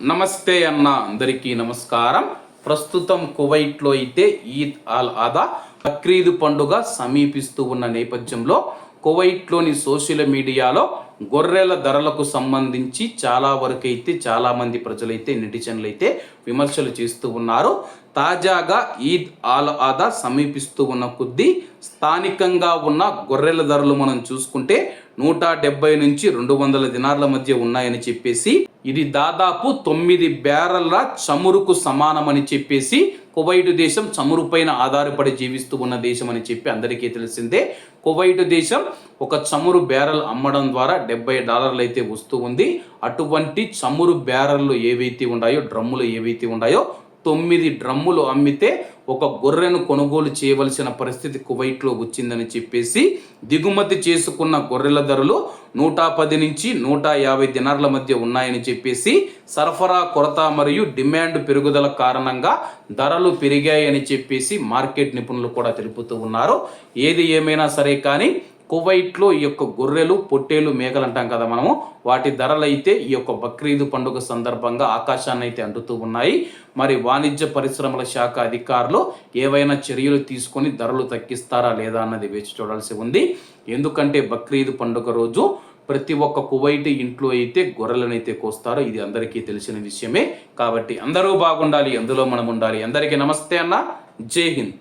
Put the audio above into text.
నమస్తే అన్న అందరికీ నమస్కారం. ప్రస్తుతం కువైట్లో అయితే ఈద్ అల్ అదా బక్రీద్ పండుగ సమీపిస్తూ ఉన్న నేపథ్యంలో కువైట్లోని సోషల్ మీడియాలో గొర్రెల ధరలకు సంబంధించి చాలా వరకు అయితే చాలామంది ప్రజలైతే నెటిజన్లు అయితే విమర్శలు చేస్తూ ఉన్నారు. తాజాగా ఈద్ ఆల్ ఆదా సమీపిస్తూ ఉన్న కొద్దీ స్థానికంగా ఉన్న గొర్రెల ధరలు మనం చూసుకుంటే నూట డెబ్బై నుంచి రెండు వందల దినార్ల మధ్య ఉన్నాయని చెప్పేసి ఇది దాదాపు తొమ్మిది బ్యారల్ల చమురుకు సమానమని చెప్పేసి కువైట్ దేశం చమురు పైన ఆధారపడి జీవిస్తూ ఉన్న దేశం అని చెప్పి అందరికీ తెలిసిందే. కువైట్ దేశం ఒక చమురు బ్యారల్ అమ్మడం ద్వారా డెబ్బై డాలర్లు అయితే వస్తూ ఉంది. అటువంటి చమురు బ్యారల్లు ఏవైతే ఉన్నాయో డ్రమ్ములు ఏవైతే ఉన్నాయో తొమ్మిది డ్రమ్ములు అమ్మితే ఒక గొర్రెను కొనుగోలు చేయవలసిన పరిస్థితి కువైట్లో వచ్చిందని చెప్పేసి దిగుమతి చేసుకున్న గొర్రెల ధరలు నూట పది నుంచి నూట యాభై దినార్ల మధ్య ఉన్నాయని చెప్పేసి సరఫరా కొరత మరియు డిమాండ్ పెరుగుదల కారణంగా ధరలు పెరిగాయని చెప్పేసి మార్కెట్ నిపుణులు కూడా తెలుపుతూ ఉన్నారు. ఏది ఏమైనా సరే కానీ కువైట్లో ఈ యొక్క గొర్రెలు పొట్టేలు మేకలు అంటాం కదా మనము. వాటి ధరలు అయితే ఈ యొక్క బక్రీద్ పండుగ సందర్భంగా ఆకాశాన్ని అయితే అంటుతూ ఉన్నాయి. మరి వాణిజ్య పరిశ్రమల శాఖ అధికారులు ఏవైనా చర్యలు తీసుకొని ధరలు తగ్గిస్తారా లేదా అన్నది వేచి చూడాల్సి ఉంది. ఎందుకంటే బక్రీద్ పండుగ రోజు ప్రతి ఒక్క కువైట్ ఇంట్లో అయితే గొర్రెలను అయితే కోస్తారో ఇది అందరికీ తెలిసిన విషయమే. కాబట్టి అందరూ బాగుండాలి అందులో మనం ఉండాలి అందరికీ నమస్తే అన్న. జై హింద్.